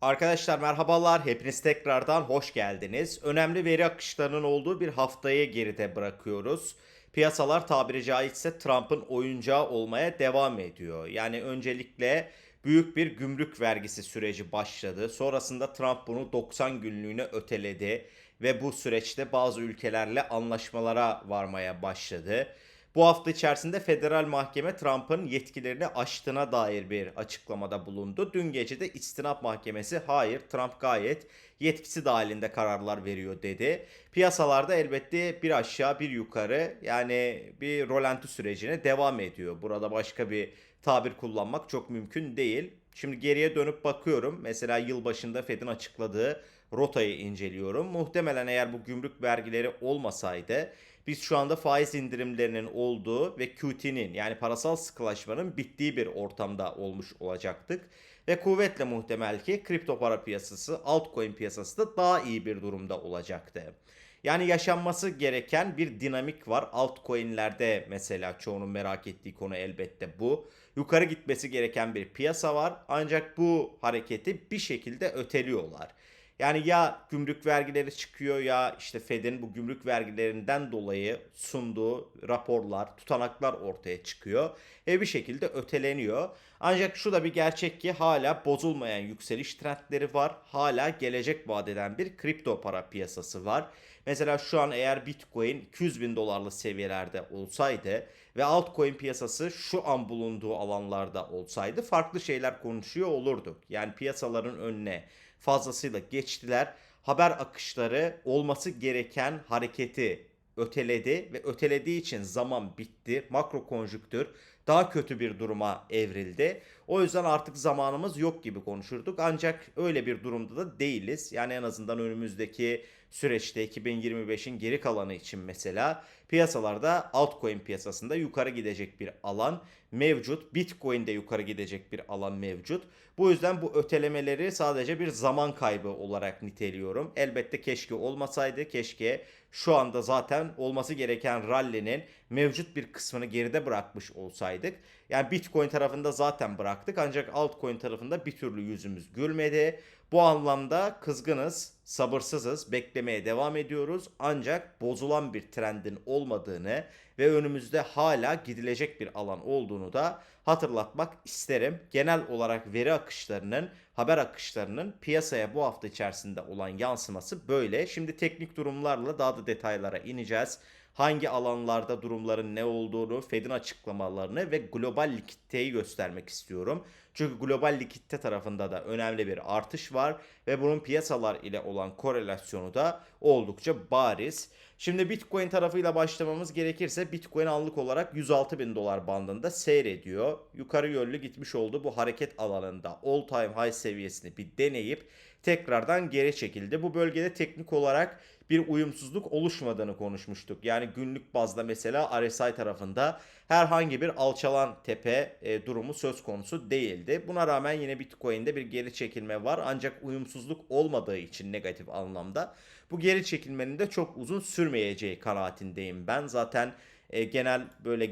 Arkadaşlar merhabalar. Hepiniz tekrardan hoş geldiniz. Önemli veri akışlarının olduğu bir haftayı geride bırakıyoruz. Piyasalar tabiri caizse Trump'ın oyuncağı olmaya devam ediyor. Yani öncelikle büyük bir gümrük vergisi süreci başladı. Sonrasında Trump bunu 90 günlüğüne öteledi ve bu süreçte bazı ülkelerle anlaşmalara varmaya başladı. Bu hafta içerisinde federal mahkeme Trump'ın yetkilerini aştığına dair bir açıklamada bulundu. Dün gece de istinaf mahkemesi hayır Trump gayet yetkisi dahilinde kararlar veriyor dedi. Piyasalarda elbette bir aşağı bir yukarı yani bir rolanti sürecine devam ediyor. Burada başka bir tabir kullanmak çok mümkün değil. Şimdi geriye dönüp bakıyorum. Mesela yılbaşında Fed'in açıkladığı rotayı inceliyorum. Muhtemelen eğer bu gümrük vergileri olmasaydı biz şu anda faiz indirimlerinin olduğu ve QT'nin yani parasal sıkılaşmanın bittiği bir ortamda olmuş olacaktık. Ve kuvvetle muhtemel ki kripto para piyasası, altcoin piyasası da daha iyi bir durumda olacaktı. Yani yaşanması gereken bir dinamik var. Altcoin'lerde mesela çoğunun merak ettiği konu elbette bu. Yukarı gitmesi gereken bir piyasa var. Ancak bu hareketi bir şekilde öteliyorlar. Yani ya gümrük vergileri çıkıyor ya işte Fed'in bu gümrük vergilerinden dolayı sunduğu raporlar, tutanaklar ortaya çıkıyor ve bir şekilde öteleniyor. Ancak şu da bir gerçek ki hala bozulmayan yükseliş trendleri var. Hala gelecek vadeden bir kripto para piyasası var. Mesela şu an eğer Bitcoin 200 bin dolarlı seviyelerde olsaydı ve altcoin piyasası şu an bulunduğu alanlarda olsaydı farklı şeyler konuşuyor olurduk. Yani piyasaların önüne fazlasıyla geçtiler. Haber akışları olması gereken hareketi öteledi ve ötelediği için zaman bitti. Makro konjüktür daha kötü bir duruma evrildi. O yüzden artık zamanımız yok gibi konuşurduk. Ancak öyle bir durumda da değiliz. Yani en azından önümüzdeki süreçte 2025'in geri kalanı için mesela piyasalarda altcoin piyasasında yukarı gidecek bir alan mevcut. Bitcoin'de yukarı gidecek bir alan mevcut. Bu yüzden bu ötelemeleri sadece bir zaman kaybı olarak niteliyorum. Elbette keşke olmasaydı. Keşke şu anda zaten olması gereken rally'nin mevcut bir kısmını geride bırakmış olsaydık. Yani Bitcoin tarafında zaten bıraktık ancak altcoin tarafında bir türlü yüzümüz gülmedi. Bu anlamda kızgınız, sabırsızız, beklemeye devam ediyoruz. Ancak bozulan bir trendin olmadığını ve önümüzde hala gidilecek bir alan olduğunu da hatırlatmak isterim. Genel olarak veri akışlarının, haber akışlarının piyasaya bu hafta içerisinde olan yansıması böyle. Şimdi teknik durumlarla daha da detaylara ineceğiz hangi alanlarda durumların ne olduğunu, Fed'in açıklamalarını ve global likiditeyi göstermek istiyorum. Çünkü global likitte tarafında da önemli bir artış var ve bunun piyasalar ile olan korelasyonu da oldukça bariz. Şimdi Bitcoin tarafıyla başlamamız gerekirse Bitcoin anlık olarak 106 bin dolar bandında seyrediyor. Yukarı yönlü gitmiş oldu bu hareket alanında all time high seviyesini bir deneyip tekrardan geri çekildi. Bu bölgede teknik olarak bir uyumsuzluk oluşmadığını konuşmuştuk. Yani günlük bazda mesela RSI tarafında herhangi bir alçalan tepe e, durumu söz konusu değildi. Buna rağmen yine Bitcoin'de bir geri çekilme var ancak uyumsuzluk olmadığı için negatif anlamda bu geri çekilmenin de çok uzun sürmeyeceği kanaatindeyim ben. Zaten e, genel böyle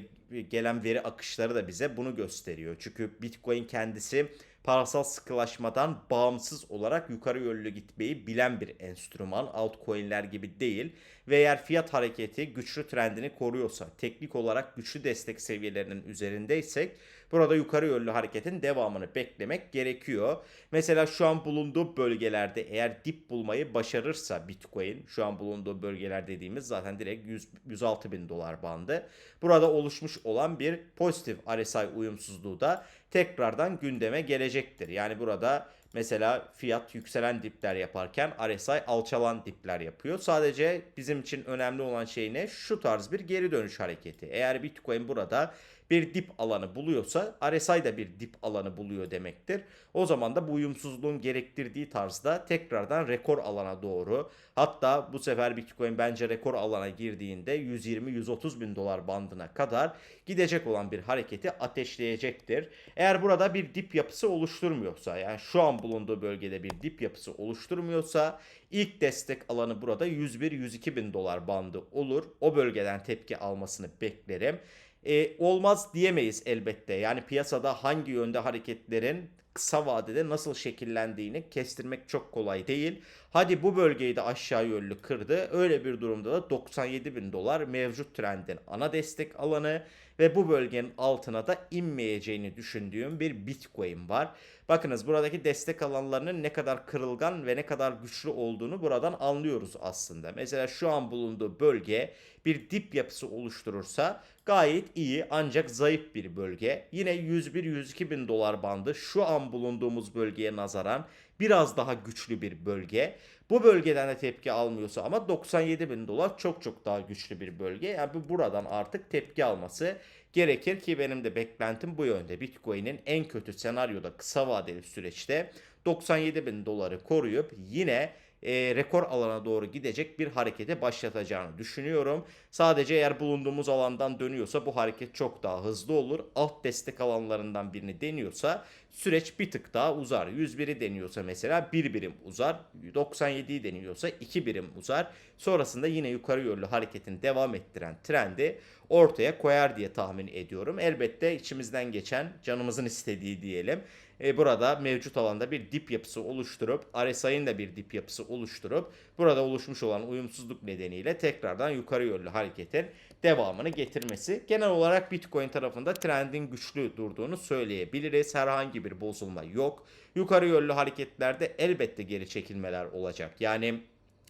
gelen veri akışları da bize bunu gösteriyor. Çünkü Bitcoin kendisi parasal sıkılaşmadan bağımsız olarak yukarı yönlü gitmeyi bilen bir enstrüman. Altcoin'ler gibi değil. Ve eğer fiyat hareketi güçlü trendini koruyorsa, teknik olarak güçlü destek seviyelerinin üzerindeysek burada yukarı yönlü hareketin devamını beklemek gerekiyor. Mesela şu an bulunduğu bölgelerde eğer dip bulmayı başarırsa Bitcoin, şu an bulunduğu bölgeler dediğimiz zaten direkt 100, 106 bin dolar bandı. Burada oluşmuş olan bir pozitif RSI uyumsuzluğu da tekrardan gündeme gelecektir. Yani burada mesela fiyat yükselen dipler yaparken RSI alçalan dipler yapıyor. Sadece bizim için önemli olan şey ne? Şu tarz bir geri dönüş hareketi. Eğer Bitcoin burada bir dip alanı buluyorsa RSI da bir dip alanı buluyor demektir. O zaman da bu uyumsuzluğun gerektirdiği tarzda tekrardan rekor alana doğru hatta bu sefer Bitcoin bence rekor alana girdiğinde 120-130 bin dolar bandına kadar gidecek olan bir hareketi ateşleyecektir. Eğer burada bir dip yapısı oluşturmuyorsa yani şu an bulunduğu bölgede bir dip yapısı oluşturmuyorsa ilk destek alanı burada 101-102 bin dolar bandı olur. O bölgeden tepki almasını beklerim. E, olmaz diyemeyiz elbette. Yani piyasada hangi yönde hareketlerin kısa vadede nasıl şekillendiğini kestirmek çok kolay değil. Hadi bu bölgeyi de aşağı yönlü kırdı. Öyle bir durumda da 97 bin dolar mevcut trendin ana destek alanı ve bu bölgenin altına da inmeyeceğini düşündüğüm bir Bitcoin var. Bakınız buradaki destek alanlarının ne kadar kırılgan ve ne kadar güçlü olduğunu buradan anlıyoruz aslında. Mesela şu an bulunduğu bölge bir dip yapısı oluşturursa gayet iyi ancak zayıf bir bölge. Yine 101-102 bin dolar bandı şu an bulunduğumuz bölgeye nazaran biraz daha güçlü bir bölge. Bu bölgeden de tepki almıyorsa ama 97 bin dolar çok çok daha güçlü bir bölge. Yani bu buradan artık tepki alması gerekir ki benim de beklentim bu yönde. Bitcoin'in en kötü senaryoda kısa vadeli süreçte 97 bin doları koruyup yine e, rekor alana doğru gidecek bir harekete başlatacağını düşünüyorum. Sadece eğer bulunduğumuz alandan dönüyorsa bu hareket çok daha hızlı olur. Alt destek alanlarından birini deniyorsa süreç bir tık daha uzar. 101'i deniyorsa mesela 1 birim uzar. 97'yi deniyorsa 2 birim uzar. Sonrasında yine yukarı yönlü hareketin devam ettiren trendi ortaya koyar diye tahmin ediyorum. Elbette içimizden geçen canımızın istediği diyelim. E, burada mevcut alanda bir dip yapısı oluşturup RSI'nin de bir dip yapısı oluşturup burada oluşmuş olan uyumsuzluk nedeniyle tekrardan yukarı yönlü hareketin devamını getirmesi. Genel olarak Bitcoin tarafında trendin güçlü durduğunu söyleyebiliriz. Herhangi bir bozulma yok. Yukarı yönlü hareketlerde elbette geri çekilmeler olacak. Yani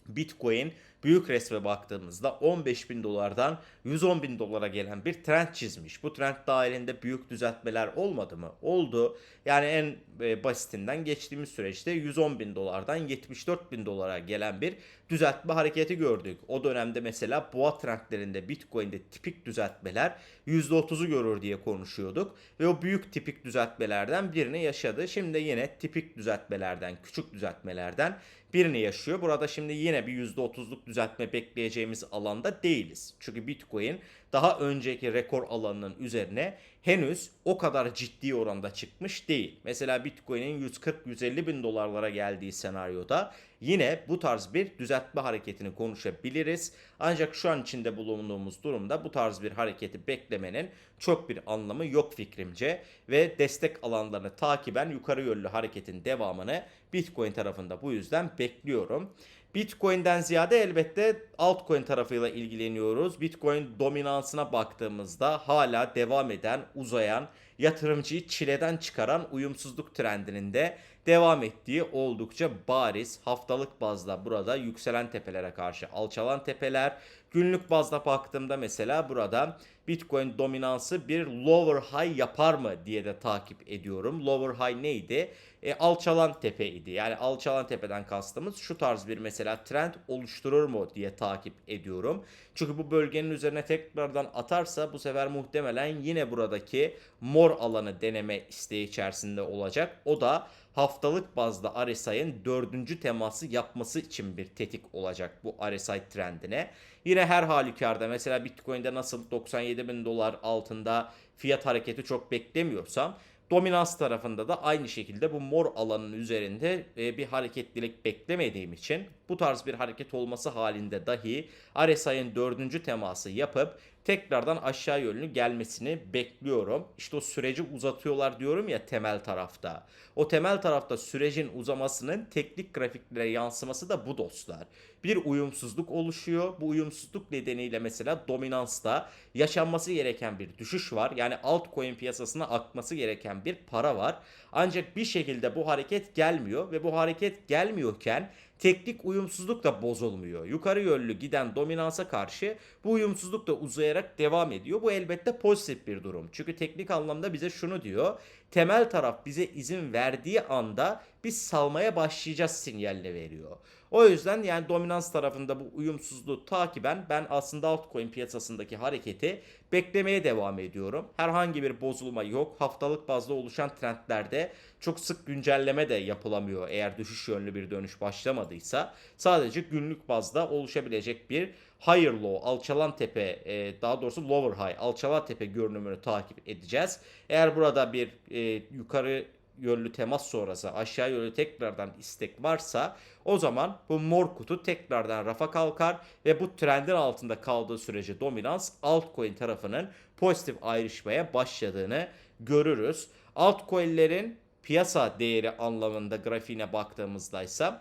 Bitcoin büyük resme baktığımızda 15 bin dolardan 110 bin dolara gelen bir trend çizmiş. Bu trend dahilinde büyük düzeltmeler olmadı mı? Oldu. Yani en e, basitinden geçtiğimiz süreçte 110 bin dolardan 74 bin dolara gelen bir düzeltme hareketi gördük. O dönemde mesela boğa trendlerinde Bitcoin'de tipik düzeltmeler %30'u görür diye konuşuyorduk. Ve o büyük tipik düzeltmelerden birini yaşadı. Şimdi yine tipik düzeltmelerden, küçük düzeltmelerden birini yaşıyor. Burada şimdi yine bir %30'luk düzeltme bekleyeceğimiz alanda değiliz. Çünkü Bitcoin daha önceki rekor alanının üzerine henüz o kadar ciddi oranda çıkmış değil. Mesela Bitcoin'in 140-150 bin dolarlara geldiği senaryoda yine bu tarz bir düzeltme hareketini konuşabiliriz. Ancak şu an içinde bulunduğumuz durumda bu tarz bir hareketi beklemenin çok bir anlamı yok fikrimce ve destek alanlarını takiben yukarı yönlü hareketin devamını Bitcoin tarafında bu yüzden bekliyorum. Bitcoin'den ziyade elbette altcoin tarafıyla ilgileniyoruz. Bitcoin dominansına baktığımızda hala devam eden, uzayan, yatırımcıyı çileden çıkaran uyumsuzluk trendinin de devam ettiği oldukça bariz. Haftalık bazda burada yükselen tepelere karşı alçalan tepeler. Günlük bazda baktığımda mesela burada Bitcoin dominansı bir lower high yapar mı diye de takip ediyorum. Lower high neydi? E, alçalan tepeydi. Yani alçalan tepeden kastımız şu tarz bir mesela trend oluşturur mu diye takip ediyorum. Çünkü bu bölgenin üzerine tekrardan atarsa bu sefer muhtemelen yine buradaki mor alanı deneme isteği içerisinde olacak. O da haftalık bazda RSI'nin dördüncü teması yapması için bir tetik olacak bu RSI trendine. Yine her halükarda mesela Bitcoin'de nasıl 97 bin dolar altında fiyat hareketi çok beklemiyorsam dominans tarafında da aynı şekilde bu mor alanın üzerinde e, bir hareketlilik beklemediğim için bu tarz bir hareket olması halinde dahi RSI'nin dördüncü teması yapıp tekrardan aşağı yönlü gelmesini bekliyorum. İşte o süreci uzatıyorlar diyorum ya temel tarafta. O temel tarafta sürecin uzamasının teknik grafiklere yansıması da bu dostlar. Bir uyumsuzluk oluşuyor. Bu uyumsuzluk nedeniyle mesela dominansta yaşanması gereken bir düşüş var. Yani altcoin piyasasına akması gereken bir para var. Ancak bir şekilde bu hareket gelmiyor ve bu hareket gelmiyorken teknik uyumsuzluk da bozulmuyor. Yukarı yönlü giden dominansa karşı bu uyumsuzluk da uzayarak devam ediyor. Bu elbette pozitif bir durum. Çünkü teknik anlamda bize şunu diyor. Temel taraf bize izin verdiği anda biz salmaya başlayacağız sinyalini veriyor. O yüzden yani dominans tarafında bu uyumsuzluğu takiben ben aslında altcoin piyasasındaki hareketi beklemeye devam ediyorum. Herhangi bir bozulma yok. Haftalık bazda oluşan trendlerde çok sık güncelleme de yapılamıyor eğer düşüş yönlü bir dönüş başlamadıysa. Sadece günlük bazda oluşabilecek bir higher low, alçalan tepe, e, daha doğrusu lower high, alçalan tepe görünümünü takip edeceğiz. Eğer burada bir e, yukarı yönlü temas sonrası aşağı yönlü tekrardan istek varsa o zaman bu mor kutu tekrardan rafa kalkar ve bu trendin altında kaldığı sürece dominans altcoin tarafının pozitif ayrışmaya başladığını görürüz. Altcoin'lerin piyasa değeri anlamında grafiğine baktığımızda ise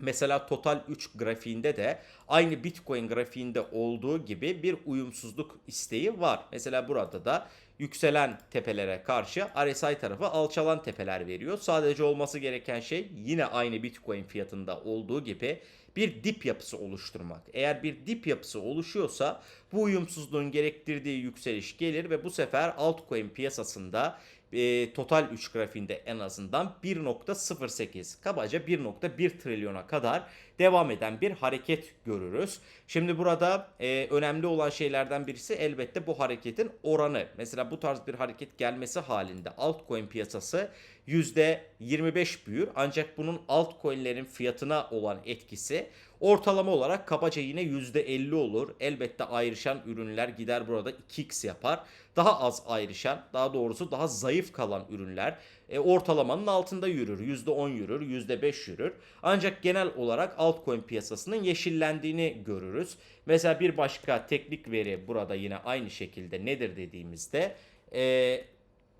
Mesela Total 3 grafiğinde de aynı Bitcoin grafiğinde olduğu gibi bir uyumsuzluk isteği var. Mesela burada da yükselen tepelere karşı RSI tarafı alçalan tepeler veriyor. Sadece olması gereken şey yine aynı Bitcoin fiyatında olduğu gibi bir dip yapısı oluşturmak. Eğer bir dip yapısı oluşuyorsa bu uyumsuzluğun gerektirdiği yükseliş gelir ve bu sefer altcoin piyasasında e, total 3 grafiğinde en azından 1.08 kabaca 1.1 trilyona kadar devam eden bir hareket görürüz. Şimdi burada e, önemli olan şeylerden birisi elbette bu hareketin oranı. Mesela bu tarz bir hareket gelmesi halinde altcoin piyasası %25 büyür ancak bunun altcoin'lerin fiyatına olan etkisi ortalama olarak kabaca yine %50 olur. Elbette ayrışan ürünler gider burada 2x yapar. Daha az ayrışan, daha doğrusu daha zayıf kalan ürünler e, ortalamanın altında yürür. %10 yürür, %5 yürür. Ancak genel olarak altcoin piyasasının yeşillendiğini görürüz. Mesela bir başka teknik veri burada yine aynı şekilde nedir dediğimizde e,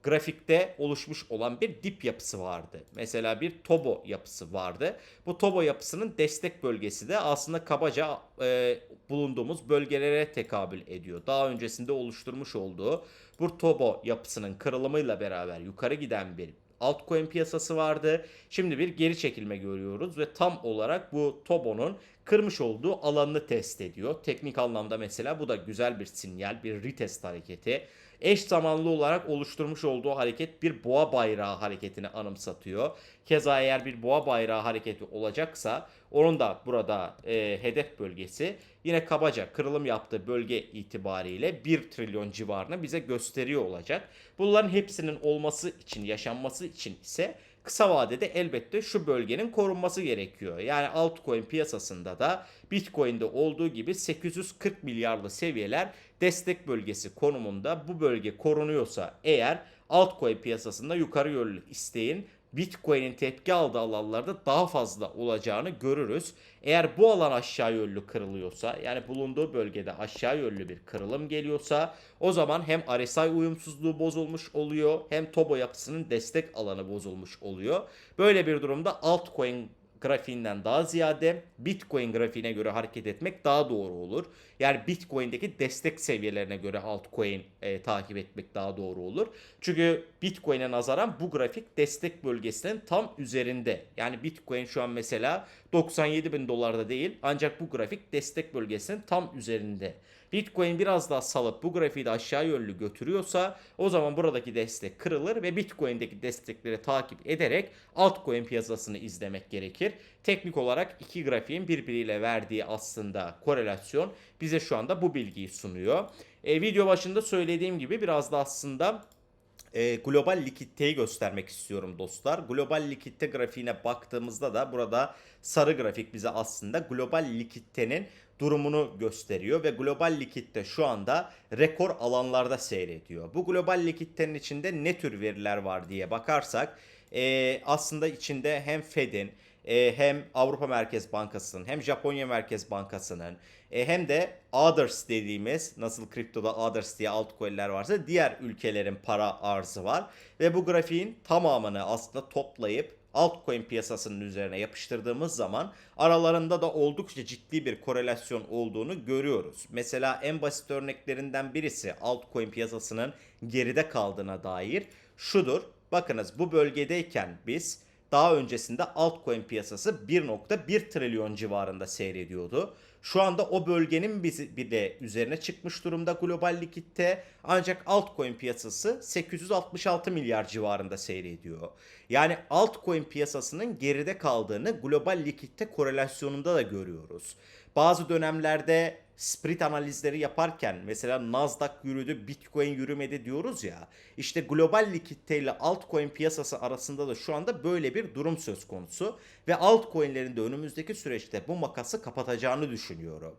grafikte oluşmuş olan bir dip yapısı vardı. Mesela bir Tobo yapısı vardı. Bu Tobo yapısının destek bölgesi de aslında kabaca e, bulunduğumuz bölgelere tekabül ediyor. Daha öncesinde oluşturmuş olduğu bu Tobo yapısının kırılımıyla beraber yukarı giden bir altcoin piyasası vardı. Şimdi bir geri çekilme görüyoruz ve tam olarak bu Tobo'nun kırmış olduğu alanını test ediyor. Teknik anlamda mesela bu da güzel bir sinyal, bir retest hareketi eş zamanlı olarak oluşturmuş olduğu hareket bir boğa bayrağı hareketini anımsatıyor. Keza eğer bir boğa bayrağı hareketi olacaksa onun da burada e, hedef bölgesi yine kabaca kırılım yaptığı bölge itibariyle 1 trilyon civarını bize gösteriyor olacak. Bunların hepsinin olması için, yaşanması için ise kısa vadede elbette şu bölgenin korunması gerekiyor. Yani altcoin piyasasında da Bitcoin'de olduğu gibi 840 milyarlı seviyeler destek bölgesi konumunda bu bölge korunuyorsa eğer altcoin piyasasında yukarı yönlü isteğin Bitcoin'in tepki aldığı alanlarda daha fazla olacağını görürüz. Eğer bu alan aşağı yönlü kırılıyorsa yani bulunduğu bölgede aşağı yönlü bir kırılım geliyorsa o zaman hem RSI uyumsuzluğu bozulmuş oluyor hem Tobo yapısının destek alanı bozulmuş oluyor. Böyle bir durumda altcoin grafiğinden daha ziyade Bitcoin grafiğine göre hareket etmek daha doğru olur. Yani Bitcoin'deki destek seviyelerine göre altcoin e, takip etmek daha doğru olur. Çünkü Bitcoin'e nazaran bu grafik destek bölgesinin tam üzerinde. Yani Bitcoin şu an mesela 97 bin dolarda değil ancak bu grafik destek bölgesinin tam üzerinde. Bitcoin biraz daha salıp bu grafiği de aşağı yönlü götürüyorsa o zaman buradaki destek kırılır ve Bitcoin'deki destekleri takip ederek altcoin piyasasını izlemek gerekir. Teknik olarak iki grafiğin birbiriyle verdiği aslında korelasyon bize şu anda bu bilgiyi sunuyor. E, video başında söylediğim gibi biraz da aslında e, global likiditeyi göstermek istiyorum dostlar. Global likitte grafiğine baktığımızda da burada sarı grafik bize aslında global likiditenin durumunu gösteriyor ve global likitte şu anda rekor alanlarda seyrediyor. Bu global likiditenin içinde ne tür veriler var diye bakarsak e, aslında içinde hem Fed'in e, hem Avrupa Merkez Bankası'nın hem Japonya Merkez Bankası'nın e, hem de others dediğimiz nasıl kriptoda others diye altcoin'ler varsa diğer ülkelerin para arzı var ve bu grafiğin tamamını aslında toplayıp altcoin piyasasının üzerine yapıştırdığımız zaman aralarında da oldukça ciddi bir korelasyon olduğunu görüyoruz. Mesela en basit örneklerinden birisi altcoin piyasasının geride kaldığına dair şudur. Bakınız bu bölgedeyken biz daha öncesinde altcoin piyasası 1.1 trilyon civarında seyrediyordu. Şu anda o bölgenin bir de üzerine çıkmış durumda global likitte ancak altcoin piyasası 866 milyar civarında seyrediyor. Yani altcoin piyasasının geride kaldığını global likitte korelasyonunda da görüyoruz. Bazı dönemlerde split analizleri yaparken mesela Nasdaq yürüdü, Bitcoin yürümedi diyoruz ya. İşte global likitte ile altcoin piyasası arasında da şu anda böyle bir durum söz konusu ve altcoin'lerin de önümüzdeki süreçte bu makası kapatacağını düşünüyorum.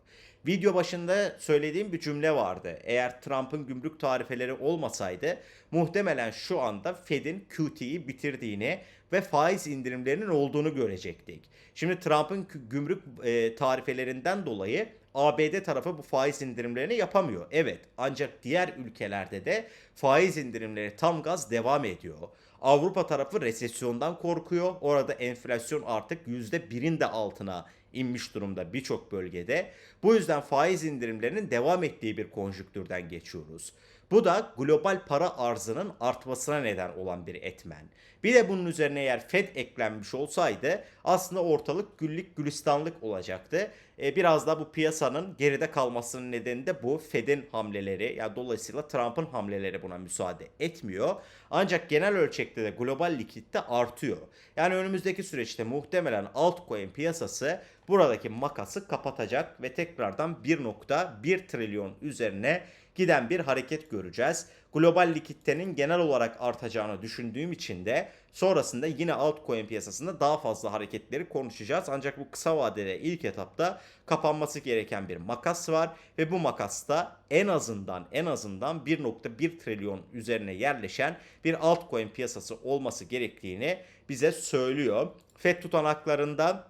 Video başında söylediğim bir cümle vardı. Eğer Trump'ın gümrük tarifeleri olmasaydı muhtemelen şu anda Fed'in QT'yi bitirdiğini ve faiz indirimlerinin olduğunu görecektik. Şimdi Trump'ın gümrük e, tarifelerinden dolayı ABD tarafı bu faiz indirimlerini yapamıyor. Evet ancak diğer ülkelerde de faiz indirimleri tam gaz devam ediyor. Avrupa tarafı resesyondan korkuyor. Orada enflasyon artık %1'in de altına inmiş durumda birçok bölgede. Bu yüzden faiz indirimlerinin devam ettiği bir konjüktürden geçiyoruz. Bu da global para arzının artmasına neden olan bir etmen. Bir de bunun üzerine eğer Fed eklenmiş olsaydı aslında ortalık güllük gülistanlık olacaktı. E, biraz da bu piyasanın geride kalmasının nedeni de bu Fed'in hamleleri. Yani dolayısıyla Trump'ın hamleleri buna müsaade etmiyor. Ancak genel ölçekte de global likitte artıyor. Yani önümüzdeki süreçte muhtemelen altcoin piyasası buradaki makası kapatacak ve tekrardan 1.1 trilyon üzerine giden bir hareket göreceğiz. Global likiditenin genel olarak artacağını düşündüğüm için de sonrasında yine altcoin piyasasında daha fazla hareketleri konuşacağız. Ancak bu kısa vadede ilk etapta kapanması gereken bir makas var ve bu makasta en azından en azından 1.1 trilyon üzerine yerleşen bir altcoin piyasası olması gerektiğini bize söylüyor. FED tutanaklarında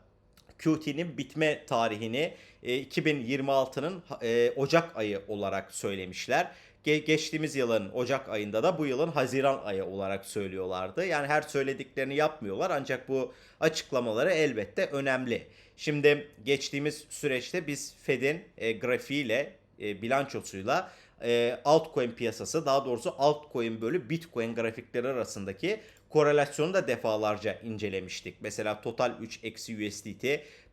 QT'nin bitme tarihini e, 2026'nın e, Ocak ayı olarak söylemişler. Ge- geçtiğimiz yılın Ocak ayında da bu yılın Haziran ayı olarak söylüyorlardı. Yani her söylediklerini yapmıyorlar ancak bu açıklamaları elbette önemli. Şimdi geçtiğimiz süreçte biz Fed'in e, grafiğiyle, e, bilançosuyla e, altcoin piyasası daha doğrusu altcoin bölü bitcoin grafikleri arasındaki korelasyonu da defalarca incelemiştik. Mesela total 3 eksi USDT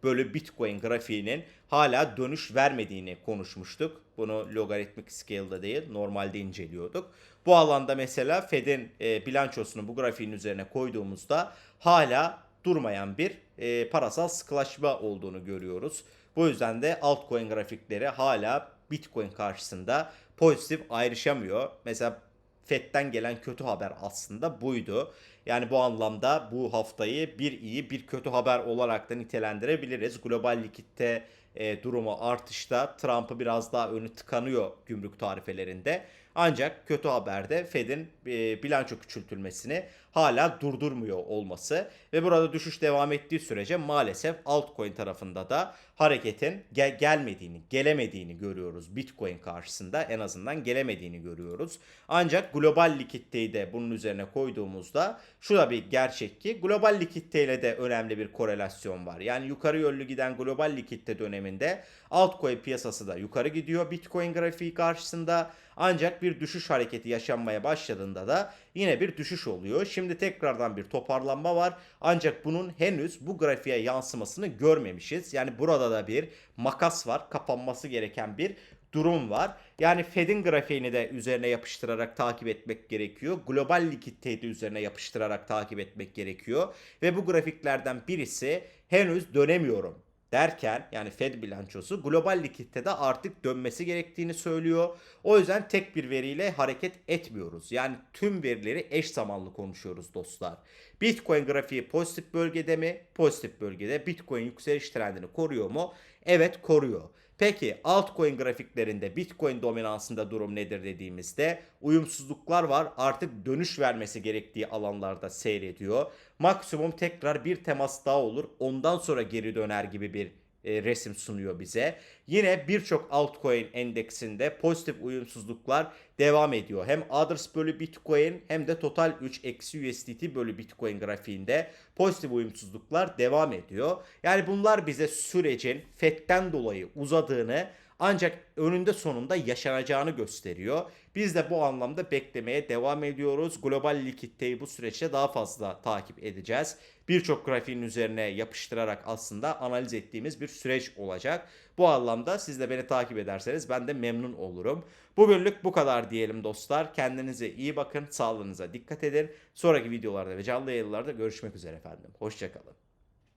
bölü bitcoin grafiğinin hala dönüş vermediğini konuşmuştuk. Bunu logaritmik scale'da değil normalde inceliyorduk. Bu alanda mesela Fed'in e, bilançosunu bu grafiğin üzerine koyduğumuzda hala durmayan bir e, parasal sıkılaşma olduğunu görüyoruz. Bu yüzden de altcoin grafikleri hala Bitcoin karşısında pozitif ayrışamıyor. Mesela FED'den gelen kötü haber aslında buydu. Yani bu anlamda bu haftayı bir iyi bir kötü haber olarak da nitelendirebiliriz. Global likitte e, durumu artışta Trump'ı biraz daha önü tıkanıyor gümrük tarifelerinde. Ancak kötü haberde Fed'in e, bilanço küçültülmesini hala durdurmuyor olması ve burada düşüş devam ettiği sürece maalesef altcoin tarafında da hareketin gel- gelmediğini, gelemediğini görüyoruz. Bitcoin karşısında en azından gelemediğini görüyoruz. Ancak global likiditeyi de bunun üzerine koyduğumuzda şu da bir gerçek ki global likiditeyle de önemli bir korelasyon var. Yani yukarı yönlü giden global likitte döneminde altcoin piyasası da yukarı gidiyor Bitcoin grafiği karşısında. Ancak bir düşüş hareketi yaşanmaya başladığında da yine bir düşüş oluyor. Şimdi tekrardan bir toparlanma var. Ancak bunun henüz bu grafiğe yansımasını görmemişiz. Yani burada da bir makas var. Kapanması gereken bir durum var. Yani Fed'in grafiğini de üzerine yapıştırarak takip etmek gerekiyor. Global likiditeyi de üzerine yapıştırarak takip etmek gerekiyor. Ve bu grafiklerden birisi henüz dönemiyorum derken yani Fed bilançosu global likiditede artık dönmesi gerektiğini söylüyor. O yüzden tek bir veriyle hareket etmiyoruz. Yani tüm verileri eş zamanlı konuşuyoruz dostlar. Bitcoin grafiği pozitif bölgede mi? Pozitif bölgede. Bitcoin yükseliş trendini koruyor mu? Evet koruyor. Peki altcoin grafiklerinde Bitcoin dominansında durum nedir dediğimizde uyumsuzluklar var. Artık dönüş vermesi gerektiği alanlarda seyrediyor. Maksimum tekrar bir temas daha olur. Ondan sonra geri döner gibi bir e, resim sunuyor bize. Yine birçok altcoin endeksinde pozitif uyumsuzluklar devam ediyor. Hem others bölü bitcoin hem de total 3 eksi USDT bölü bitcoin grafiğinde pozitif uyumsuzluklar devam ediyor. Yani bunlar bize sürecin FED'den dolayı uzadığını ancak önünde sonunda yaşanacağını gösteriyor. Biz de bu anlamda beklemeye devam ediyoruz. Global likiditeyi bu süreçte daha fazla takip edeceğiz. Birçok grafiğin üzerine yapıştırarak aslında analiz ettiğimiz bir süreç olacak. Bu anlamda siz de beni takip ederseniz ben de memnun olurum. Bugünlük bu kadar diyelim dostlar. Kendinize iyi bakın, sağlığınıza dikkat edin. Sonraki videolarda ve canlı yayınlarda görüşmek üzere efendim. Hoşçakalın.